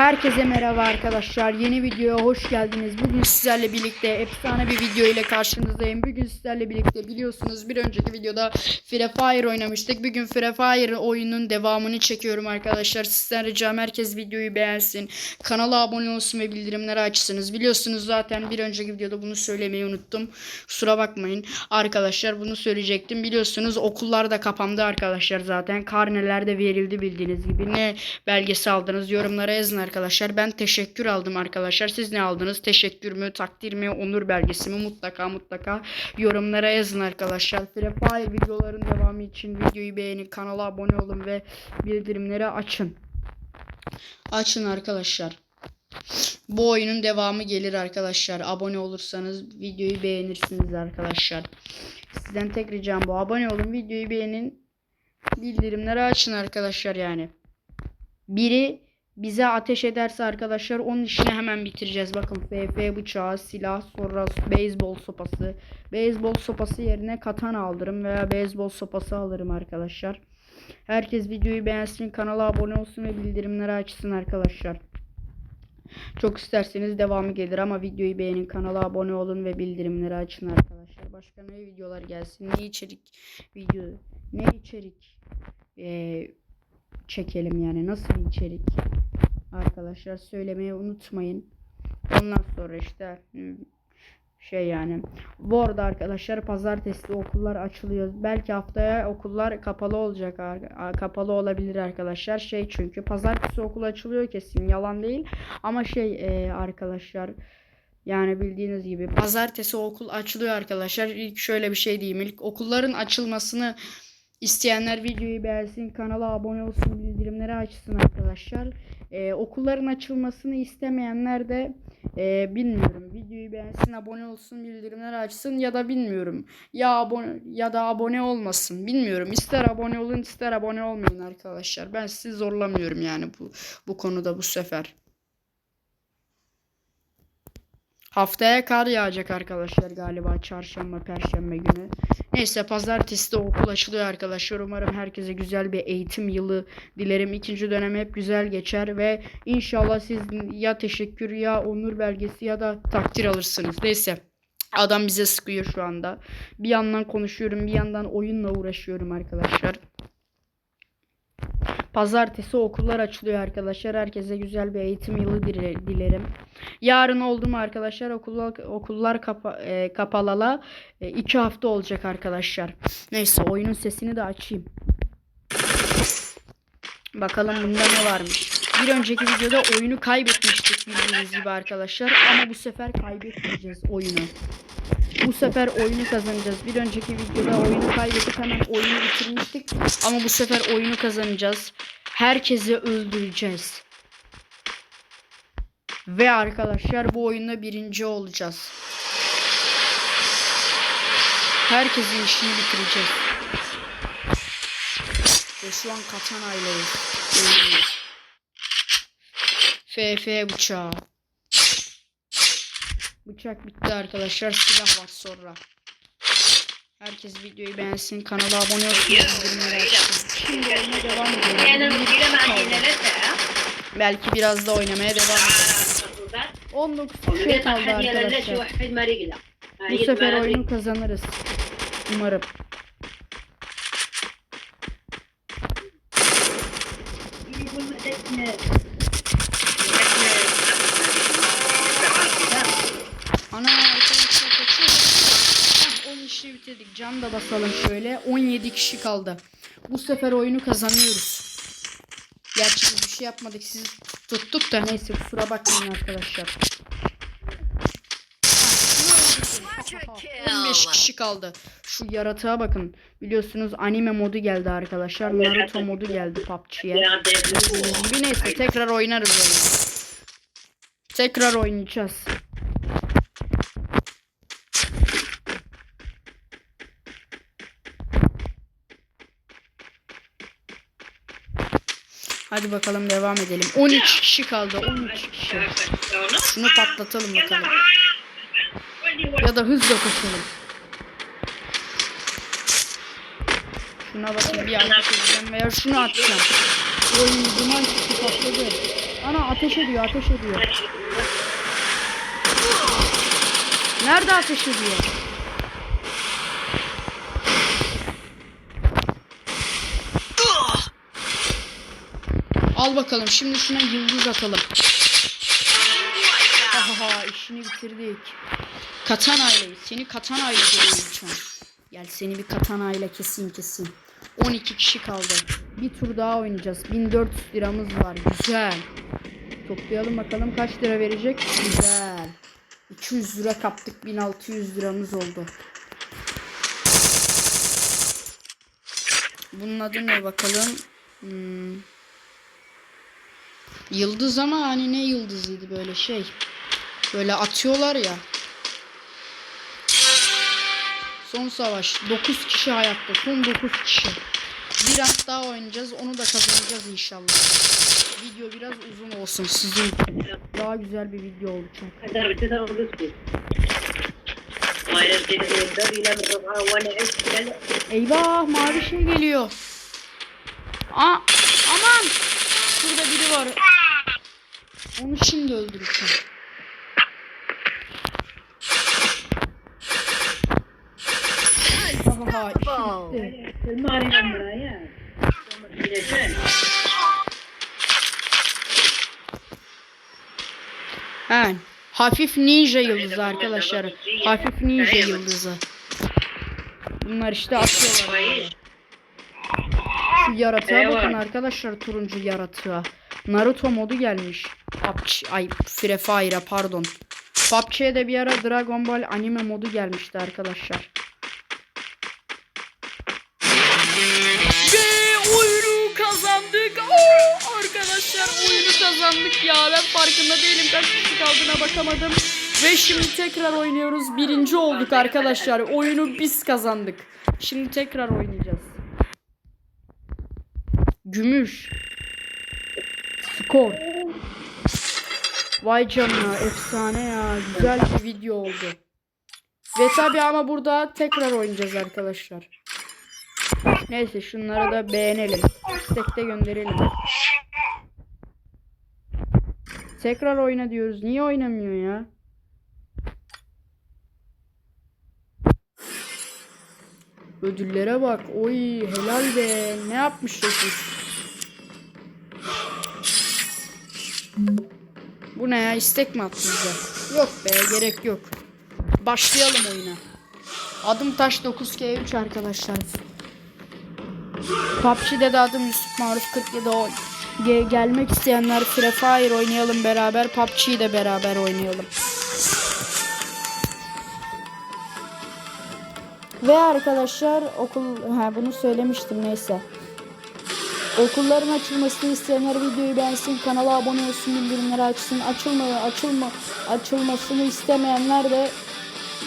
Herkese merhaba arkadaşlar. Yeni videoya hoş geldiniz. Bugün sizlerle birlikte efsane bir video ile karşınızdayım. Bugün sizlerle birlikte biliyorsunuz bir önceki videoda Free Fire oynamıştık. Bugün Free Fire oyunun devamını çekiyorum arkadaşlar. Sizden ricam herkes videoyu beğensin. Kanala abone olsun ve bildirimleri açsınız. Biliyorsunuz zaten bir önceki videoda bunu söylemeyi unuttum. Kusura bakmayın. Arkadaşlar bunu söyleyecektim. Biliyorsunuz okullar da kapandı arkadaşlar zaten. Karneler de verildi bildiğiniz gibi. Ne belgesi aldınız yorumlara yazın. Ben teşekkür aldım arkadaşlar. Siz ne aldınız? Teşekkür mü, takdir mi, onur belgesi mi? Mutlaka mutlaka yorumlara yazın arkadaşlar. Free Fire videoların devamı için videoyu beğenin, kanala abone olun ve bildirimleri açın. Açın arkadaşlar. Bu oyunun devamı gelir arkadaşlar. Abone olursanız videoyu beğenirsiniz arkadaşlar. Sizden tek ricam bu. Abone olun, videoyu beğenin. Bildirimleri açın arkadaşlar yani. Biri bize ateş ederse arkadaşlar onun işini hemen bitireceğiz. Bakın FF bıçağı, silah, sonra beyzbol sopası. Beyzbol sopası yerine katana alırım veya beyzbol sopası alırım arkadaşlar. Herkes videoyu beğensin, kanala abone olsun ve bildirimleri açsın arkadaşlar. Çok isterseniz devamı gelir ama videoyu beğenin, kanala abone olun ve bildirimleri açın arkadaşlar. Başka ne videolar gelsin, ne içerik video, ne içerik eee, çekelim yani nasıl bir içerik arkadaşlar söylemeyi unutmayın. Ondan sonra işte hmm, şey yani bu arada arkadaşlar pazartesi okullar açılıyor. Belki haftaya okullar kapalı olacak kapalı olabilir arkadaşlar. Şey çünkü pazartesi okul açılıyor kesin yalan değil. Ama şey e, arkadaşlar yani bildiğiniz gibi pazartesi okul açılıyor arkadaşlar. İlk şöyle bir şey diyeyim. İlk okulların açılmasını isteyenler videoyu beğensin, kanala abone olsun, bildirimleri açsın arkadaşlar. Ee, okulların açılmasını istemeyenler de e, bilmiyorum. Videoyu beğensin, abone olsun, bildirimleri açsın ya da bilmiyorum. Ya abone ya da abone olmasın. Bilmiyorum. İster abone olun, ister abone olmayın arkadaşlar. Ben sizi zorlamıyorum yani bu bu konuda bu sefer. Haftaya kar yağacak arkadaşlar galiba çarşamba perşembe günü. Neyse pazartesi de okul açılıyor arkadaşlar. Umarım herkese güzel bir eğitim yılı dilerim. İkinci dönem hep güzel geçer ve inşallah siz ya teşekkür ya onur belgesi ya da takdir alırsınız. Neyse. Adam bize sıkıyor şu anda. Bir yandan konuşuyorum, bir yandan oyunla uğraşıyorum arkadaşlar. Pazartesi okullar açılıyor arkadaşlar. Herkese güzel bir eğitim yılı dile- dilerim. Yarın oldu mu arkadaşlar okullar okullar kapa, e, kapalala e, iki hafta olacak arkadaşlar. Neyse oyunun sesini de açayım. Bakalım bunda ne varmış. Bir önceki videoda oyunu kaybetmiştik bildiğiniz gibi arkadaşlar. Ama bu sefer kaybetmeyeceğiz oyunu. Bu sefer oyunu kazanacağız. Bir önceki videoda oyunu kaybedip hemen oyunu bitirmiştik. Ama bu sefer oyunu kazanacağız. Herkesi öldüreceğiz. Ve arkadaşlar bu oyunda birinci olacağız. Herkesin işini bitireceğiz. Ve şu an katana ileyiz. FF bıçağı. Bıçak bitti arkadaşlar. Silah var sonra. Herkes videoyu beğensin. Kanala abone olsun. Şimdi oyuna devam edelim. Belki biraz da oynamaya devam edelim. 19 kişi kaldı arkadaşlar. Bu sefer oyunu kazanırız. Umarım. Ana arkadaşlar kaçıyor. Hah 10 işi bitirdik. Can da basalım şöyle. 17 kişi kaldı. Bu sefer oyunu kazanıyoruz. Gerçi biz bir şey yapmadık. Siz tuttuk da neyse kusura bakmayın arkadaşlar. Hah, 15 kişi kaldı. Şu yaratığa bakın. Biliyorsunuz anime modu geldi arkadaşlar. Naruto modu geldi PUBG'ye. Bir neyse tekrar oynarız oyunu. Tekrar oynayacağız. Hadi bakalım devam edelim. 13 kişi kaldı. 13 kişi. Şunu patlatalım bakalım. Ya da hızla koşalım. Şuna bakın bir ateş edeceğim veya şunu atacağım. Oy duman çıktı patladı. Ana ateş ediyor ateş ediyor. Nerede ateş ediyor? Al bakalım şimdi şuna yıldız atalım. Ahaha işini bitirdik. Katana ile seni katana ile görüyorum Gel seni bir katana ile keseyim keseyim. 12 kişi kaldı. Bir tur daha oynayacağız. 1400 liramız var. Güzel. Toplayalım bakalım kaç lira verecek. Güzel. 200 lira kaptık. 1600 liramız oldu. Bunun adı ne bakalım? Hmm. Yıldız ama hani ne yıldızıydı böyle şey. Böyle atıyorlar ya. Son savaş. 9 kişi hayatta. Son 9 kişi. Biraz daha oynayacağız. Onu da kazanacağız inşallah. Video biraz uzun olsun sizin için. Daha güzel bir video olacak. Eyvah mavi şey geliyor. Aa, aman. Şurada biri var. Onu şimdi öldüreceğim. Aha işte. Ha, hafif ninja yıldızı arkadaşlar. Hafif ninja yıldızı. Bunlar işte atıyorlar. Şu yaratığa bakın arkadaşlar turuncu yaratığa. Naruto modu gelmiş. PUBG, ay Free Fire'a pardon. PUBG'ye de bir ara Dragon Ball anime modu gelmişti arkadaşlar. Ve oyunu kazandık. Oo, arkadaşlar oyunu kazandık ya. Ben farkında değilim. Kaç kişi kaldığına bakamadım. Ve şimdi tekrar oynuyoruz. Birinci olduk arkadaşlar. Oyunu biz kazandık. Şimdi tekrar oynayacağız. Gümüş. Skor. Vay canına efsane ya. Güzel bir video oldu. Ve tabi ama burada tekrar oynayacağız arkadaşlar. Neyse şunları da beğenelim. İstekte gönderelim. Tekrar oyna diyoruz. Niye oynamıyor ya? Ödüllere bak. Oy helal be. Ne yapmış çocuk? Bu ne ya? İstek mi bize? Yok be gerek yok. Başlayalım oyuna. Adım Taş 9K3 arkadaşlar. PUBG'de de adım Yusuf Maruf 47 o Ge- gelmek isteyenler Free Fire oynayalım beraber. PUBG'yi de beraber oynayalım. Ve arkadaşlar okul ha bunu söylemiştim neyse. Okulların açılmasını isteyenler videoyu beğensin, kanala abone olsun, bildirimleri açsın. Açılma, açılma, açılmasını istemeyenler de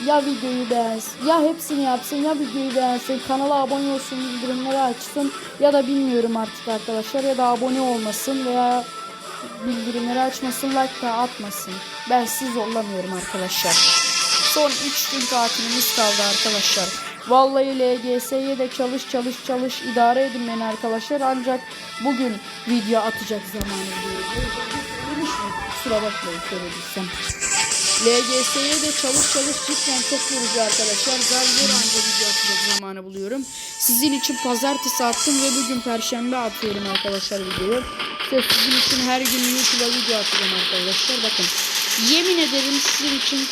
ya videoyu beğensin, ya hepsini yapsın, ya videoyu beğensin, kanala abone olsun, bildirimleri açsın ya da bilmiyorum artık arkadaşlar ya da abone olmasın veya bildirimleri açmasın, like da atmasın. Ben siz zorlamıyorum arkadaşlar. Son 3 gün tatilimiz kaldı arkadaşlar. Vallahi LGS'ye de çalış çalış çalış idare edin beni arkadaşlar. Ancak bugün video atacak zamanı diyorum. Kusura bakmayın söylediysem. LGS'ye de çalış çalış cidden çok yorucu arkadaşlar. Zar zor anca video atacak zamanı buluyorum. Sizin için pazartesi attım ve bugün perşembe atıyorum arkadaşlar videoyu. İşte sizin için her gün YouTube'a video atacağım arkadaşlar. Bakın yemin ederim sizin için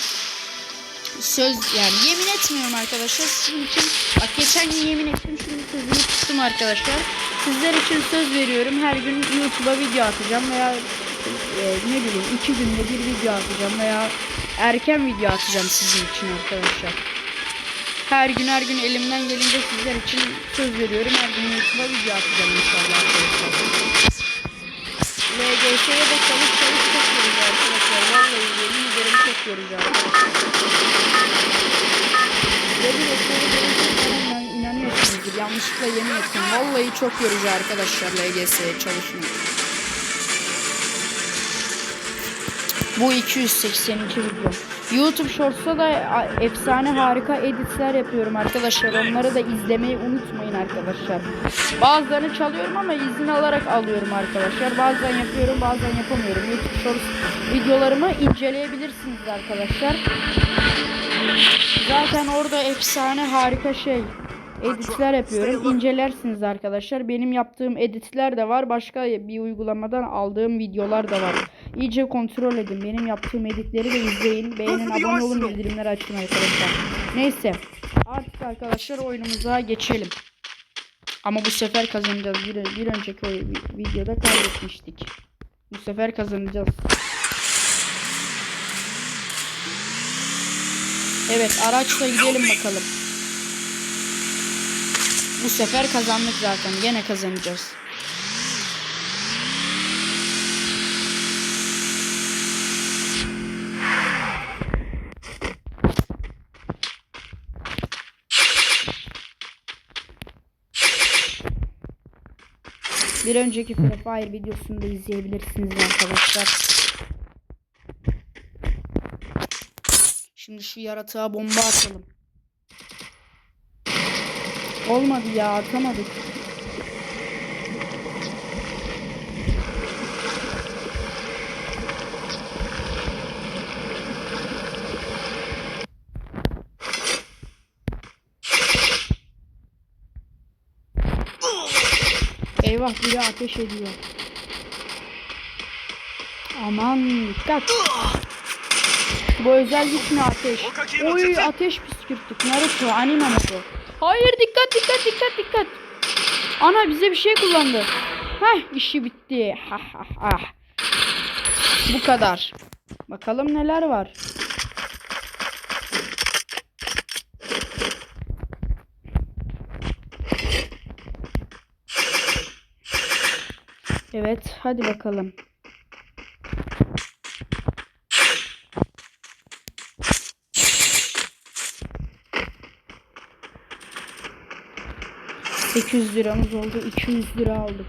söz yani yemin etmiyorum arkadaşlar. Sizin için bak geçen gün yemin ettim şimdi sözümü tuttum arkadaşlar. Sizler için söz veriyorum. Her gün YouTube'a video atacağım veya e, ne bileyim iki günde bir video atacağım veya erken video atacağım sizin için arkadaşlar. Her gün her gün elimden gelince sizler için söz veriyorum. Her gün YouTube'a video atacağım inşallah arkadaşlar. LGS'ye de çalış çalış çok arkadaşlar. Vallahi yemin ederim çok yorucu arkadaşlar inanıyorsunuzdur. Yanlışlıkla yemin ettim. Vallahi çok yorucu arkadaşlar LGS'ye çalışmak. Bu 282 video. YouTube Shorts'ta da efsane harika editler yapıyorum arkadaşlar. Onları da izlemeyi unutmayın arkadaşlar. Bazılarını çalıyorum ama izin alarak alıyorum arkadaşlar. Bazen yapıyorum bazen yapamıyorum. YouTube Shorts videolarımı inceleyebilirsiniz arkadaşlar. Zaten orada efsane harika şey editler yapıyorum. İncelersiniz arkadaşlar. Benim yaptığım editler de var. Başka bir uygulamadan aldığım videolar da var. İyice kontrol edin. Benim yaptığım editleri de izleyin. Beğenin, abone olun, bildirimleri açın arkadaşlar. Neyse. Artık arkadaşlar oyunumuza geçelim. Ama bu sefer kazanacağız. Bir, bir önceki oy- vi- videoda kaybetmiştik. Bu sefer kazanacağız. Evet araçla gidelim bakalım. Bu sefer kazandık zaten. Gene kazanacağız. Bir önceki Free videosunu da izleyebilirsiniz arkadaşlar. Şimdi şu yaratığa bomba atalım. Olmadı ya atamadık. Eyvah biri ateş ediyor. Aman dikkat. Bu özel güç ne ateş? Oy ateş püskürttük. Naruto anime mi bu? Hayır dikkat dikkat dikkat dikkat. Ana bize bir şey kullandı. Heh işi bitti. Ha ha ha. Bu kadar. Bakalım neler var. Evet hadi bakalım. ...800 liramız oldu. 200 lira aldık.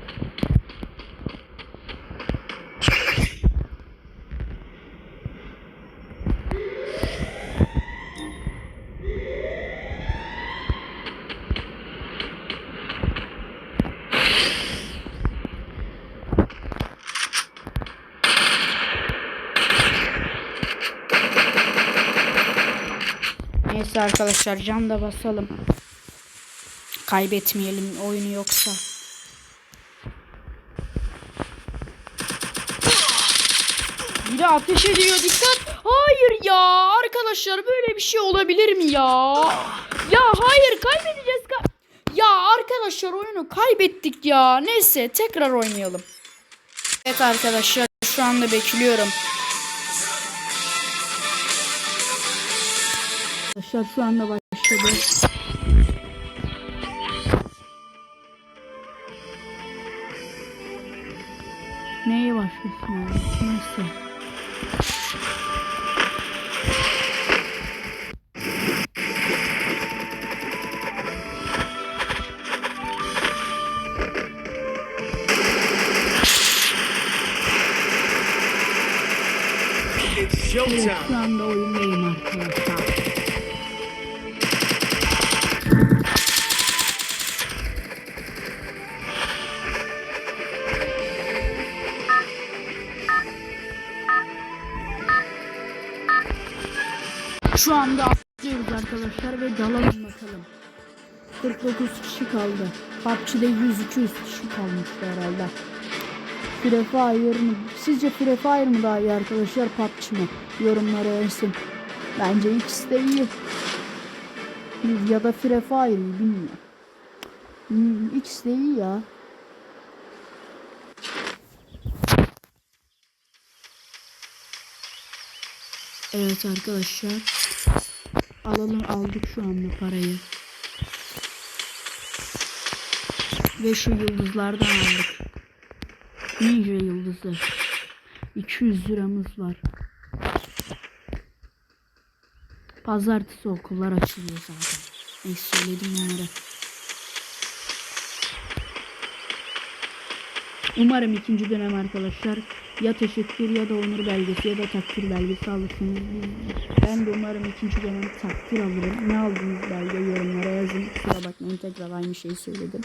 Neyse arkadaşlar can da basalım. Kaybetmeyelim oyunu yoksa. Biri ateş ediyor dikkat. Hayır ya arkadaşlar böyle bir şey olabilir mi ya? Ya hayır kaybedeceğiz. Ka- ya arkadaşlar oyunu kaybettik ya. Neyse tekrar oynayalım. Evet arkadaşlar şu anda bekliyorum. Arkadaşlar şu anda başladı. Neye başlasın abi? Neyse. Evet, şu anda oyundayım arkadaşlar. 49 kişi kaldı. PUBG'de 100-200 kişi kalmıştı herhalde. Free Fire mı? Sizce Free Fire mı daha iyi arkadaşlar PUBG mi? Yorumlara yazın. Bence ikisi de iyi. Ya da Free Fire bilmiyorum. Hmm, ikisi de iyi ya. Evet arkadaşlar. Alalım aldık şu anda parayı. Ve şu yıldızlardan aldık. Ninja yıldızı. 200 liramız var. Pazartesi okullar açılıyor zaten. Neyse söyledim bunları. Umarım ikinci dönem arkadaşlar ya teşekkür ya da onur belgesi ya da takdir belgesi alırsınız. Ben de umarım ikinci dönem takdir alırım. Ne aldığınız belge yorumlara yazın. Kusura bakmayın tekrar aynı şeyi söyledim.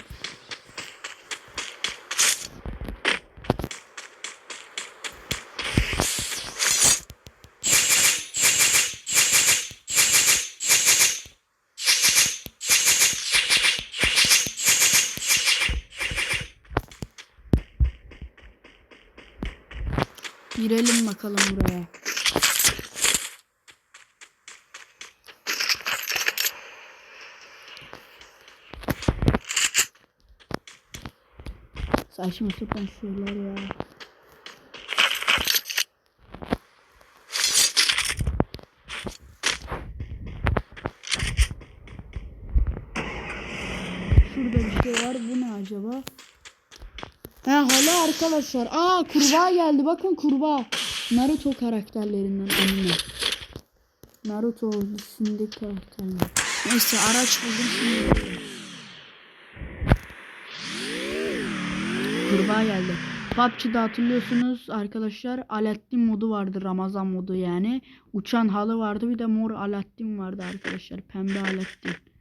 Girelim bakalım buraya. Saçma sapan şeyler ya. Şurada bir şey var. Bu ne acaba? Ha hala arkadaşlar. Aa kurbağa geldi. Bakın kurbağa. Naruto karakterlerinden anime. Naruto dizisindeki karakterler. Neyse araç buldum şimdi. Kurbağa geldi. PUBG'de hatırlıyorsunuz arkadaşlar Alaaddin modu vardı Ramazan modu yani. Uçan halı vardı bir de mor Alaaddin vardı arkadaşlar. Pembe Alaaddin.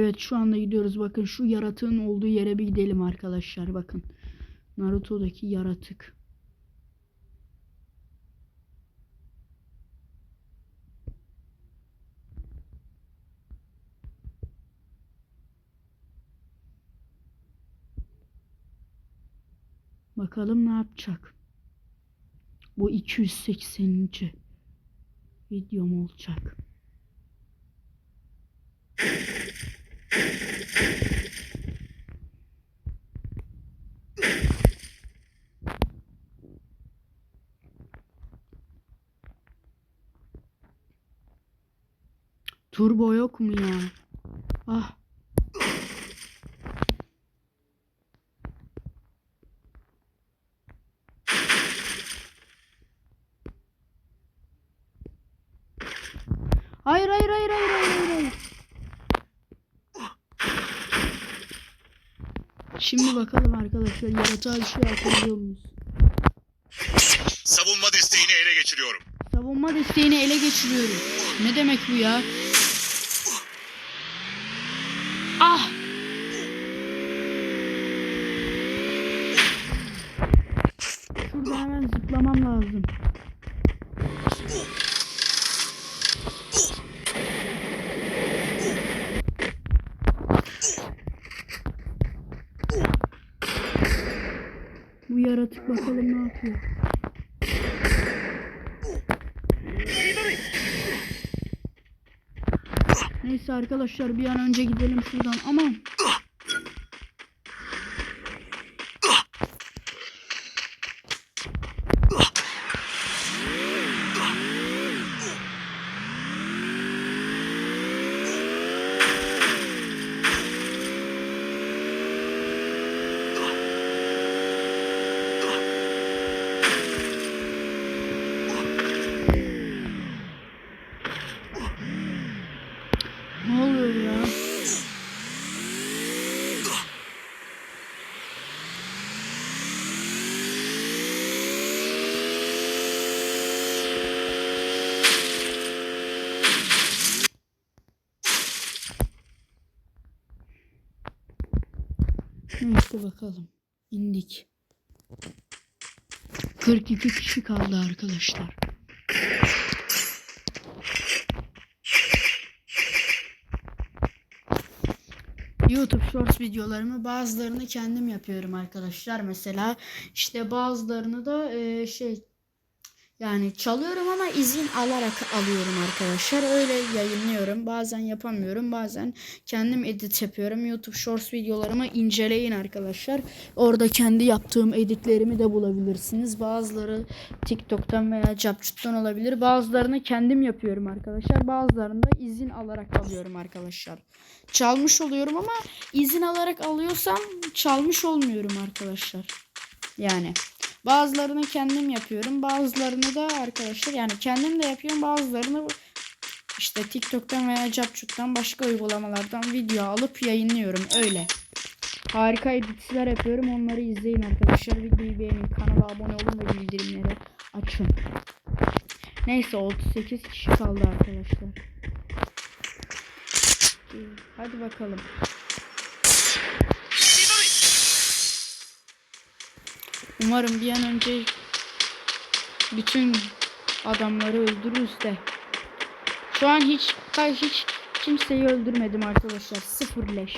Evet şu anda gidiyoruz. Bakın şu yaratığın olduğu yere bir gidelim arkadaşlar. Bakın. Naruto'daki yaratık. Bakalım ne yapacak. Bu 280. videom olacak. Turbo yok mu ya? Ah. Hayır hayır hayır hayır hayır hayır. Şimdi bakalım arkadaşlar yaratığa bir şey yapabiliyor muyuz? Savunma desteğini ele geçiriyorum. Savunma desteğini ele geçiriyoruz. Ne demek bu ya? Ah! Şurada hemen zıplamam lazım. Bu yaratık bakalım ne yapıyor. Neyse arkadaşlar bir an önce gidelim şuradan. Aman. Ne oluyor ya? Neyse bakalım. İndik. 42 kişi kaldı arkadaşlar. YouTube Shorts videolarımı bazılarını kendim yapıyorum arkadaşlar. Mesela işte bazılarını da e, şey Yani çalıyorum ama izin alarak alıyorum arkadaşlar. Öyle yayınlıyorum. Bazen yapamıyorum. Bazen kendim edit yapıyorum. YouTube Shorts videolarımı inceleyin arkadaşlar. Orada kendi yaptığım editlerimi de bulabilirsiniz. Bazıları TikTok'tan veya Capcut'tan olabilir. Bazılarını kendim yapıyorum arkadaşlar. Bazılarını da izin alarak alıyorum arkadaşlar. Çalmış oluyorum ama izin alarak alıyorsam çalmış olmuyorum arkadaşlar. Yani bazılarını kendim yapıyorum. Bazılarını da arkadaşlar yani kendim de yapıyorum. Bazılarını işte TikTok'tan veya Capcut'tan başka uygulamalardan video alıp yayınlıyorum. Öyle. Harika editler yapıyorum. Onları izleyin arkadaşlar. Videoyu beğenin. Kanala abone olun ve bildirimleri açın. Neyse 38 kişi kaldı arkadaşlar. Hadi bakalım. Umarım bir an önce bütün adamları öldürürüz de. Şu an hiç hiç kimseyi öldürmedim arkadaşlar. Sıfır leş.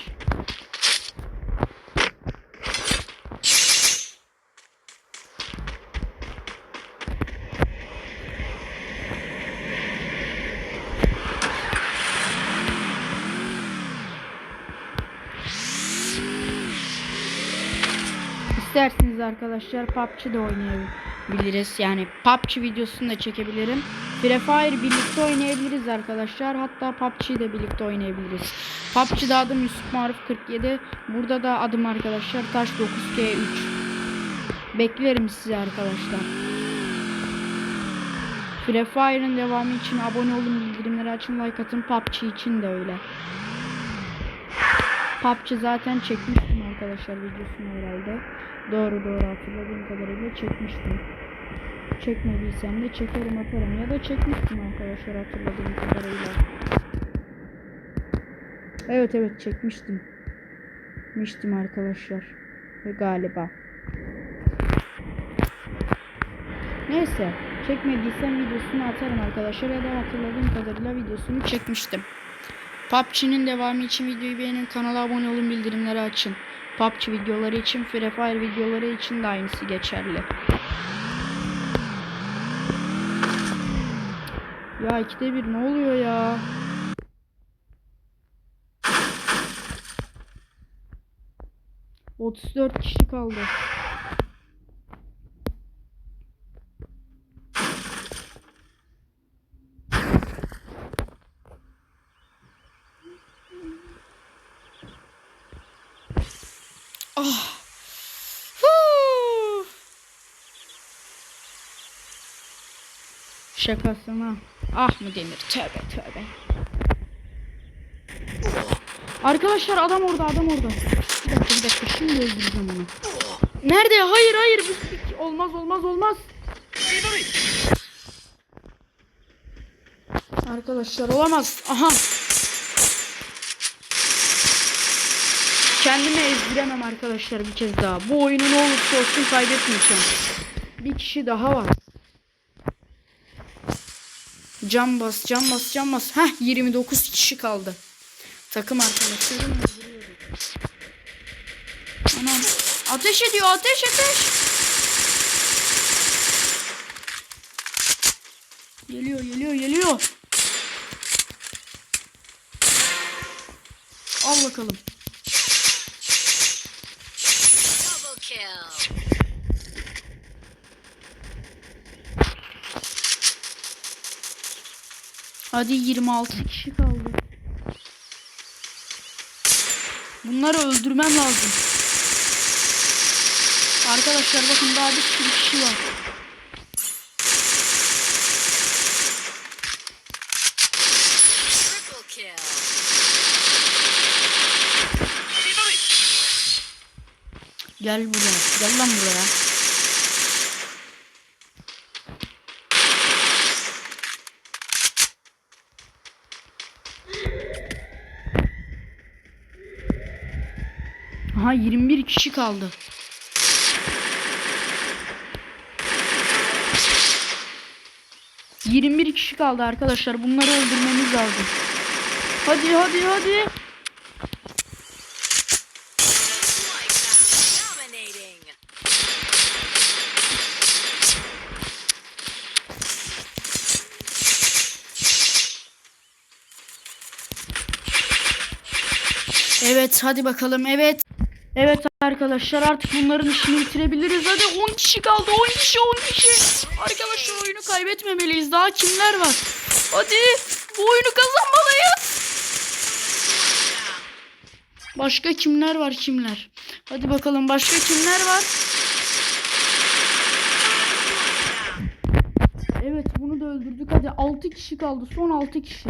Arkadaşlar PUBG de oynayabiliriz. Yani PUBG videosunu da çekebilirim. Free Fire birlikte oynayabiliriz arkadaşlar. Hatta PUBG'yi de birlikte oynayabiliriz. PUBG'de adım Yusuf Maruf 47. Burada da adım arkadaşlar Taş 9K3. Beklerim sizi arkadaşlar. Free Fire'ın devamı için abone olun, bildirimleri açın, like atın. PUBG için de öyle. PUBG zaten çekmiştim arkadaşlar videosunu herhalde. Doğru doğru hatırladığım kadarıyla çekmiştim. Çekmediysem de çekerim atarım ya da çekmiştim arkadaşlar hatırladığım kadarıyla. Evet evet çekmiştim. Çekmiştim arkadaşlar. Galiba. Neyse. Çekmediysem videosunu atarım arkadaşlar ya da hatırladığım kadarıyla videosunu çekmiştim. PUBG'nin devamı için videoyu beğenin, kanala abone olun, bildirimleri açın. PUBG videoları için, Free Fire videoları için de aynısı geçerli. Ya ikide bir ne oluyor ya? Otuz dört kişi kaldı. Şakasına. Ah mı denir? Tövbe tövbe. Arkadaşlar adam orada adam orada. Bir dakika bir dakika şimdi öldüreceğim onu. Nerede? Hayır hayır. Olmaz olmaz olmaz. Arkadaşlar olamaz. Aha. Kendimi ezdiremem arkadaşlar bir kez daha. Bu oyunu ne olursa olsun kaybetmeyeceğim. Bir kişi daha var. Cam bas, cam bas, cam bas. Heh 29 kişi kaldı. Takım arkadaşlarım. Anam. Ateş ediyor, ateş ateş. Geliyor, geliyor, geliyor. Al bakalım. Hadi 26 kişi kaldı. Bunları öldürmem lazım. Arkadaşlar bakın daha bir sürü kişi var. Gel buraya. Gel lan buraya. Aha 21 kişi kaldı. Yirmi bir kişi kaldı arkadaşlar. Bunları öldürmemiz lazım. Hadi hadi hadi. Evet hadi bakalım evet Evet arkadaşlar artık bunların işini bitirebiliriz. Hadi 10 kişi kaldı 10 kişi 10 kişi. Arkadaşlar oyunu kaybetmemeliyiz. Daha kimler var? Hadi bu oyunu kazanmalıyız. Başka kimler var kimler? Hadi bakalım başka kimler var? Evet bunu da öldürdük. Hadi 6 kişi kaldı. Son 6 kişi.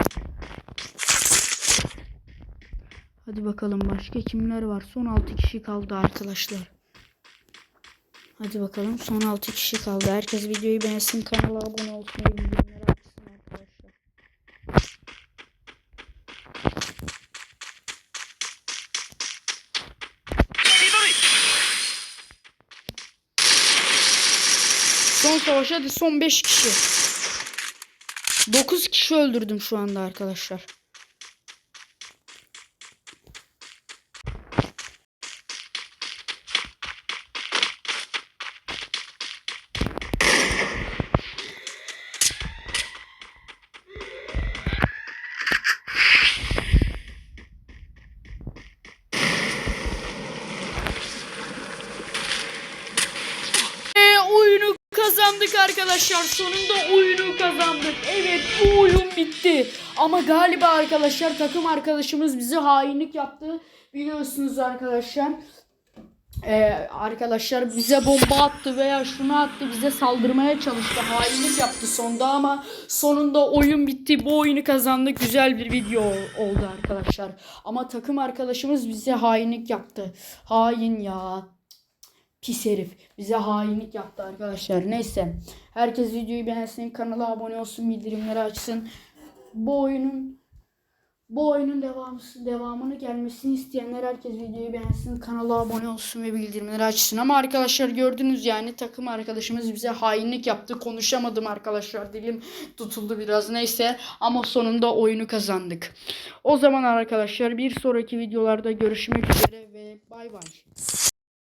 Hadi bakalım başka kimler var? Son 6 kişi kaldı arkadaşlar. Hadi bakalım son 6 kişi kaldı. Herkes videoyu beğensin, kanala abone olsun, bildirimleri açsın arkadaşlar. Son savaş hadi son 5 kişi. 9 kişi öldürdüm şu anda arkadaşlar. Ve oyunu kazandık arkadaşlar. Sonunda oyunu kazandık. Evet bu oyun bitti. Ama galiba arkadaşlar takım arkadaşımız bize hainlik yaptı. Biliyorsunuz arkadaşlar. Ee, arkadaşlar bize bomba attı veya şunu attı bize saldırmaya çalıştı hainlik yaptı sonda ama sonunda oyun bitti bu oyunu kazandık güzel bir video oldu arkadaşlar ama takım arkadaşımız bize hainlik yaptı hain ya Pis herif. Bize hainlik yaptı arkadaşlar. Neyse. Herkes videoyu beğensin. Kanala abone olsun. Bildirimleri açsın. Bu oyunun bu oyunun devamı, devamını gelmesini isteyenler herkes videoyu beğensin. Kanala abone olsun ve bildirimleri açsın. Ama arkadaşlar gördünüz yani takım arkadaşımız bize hainlik yaptı. Konuşamadım arkadaşlar. Dilim tutuldu biraz. Neyse. Ama sonunda oyunu kazandık. O zaman arkadaşlar bir sonraki videolarda görüşmek üzere ve bay bay.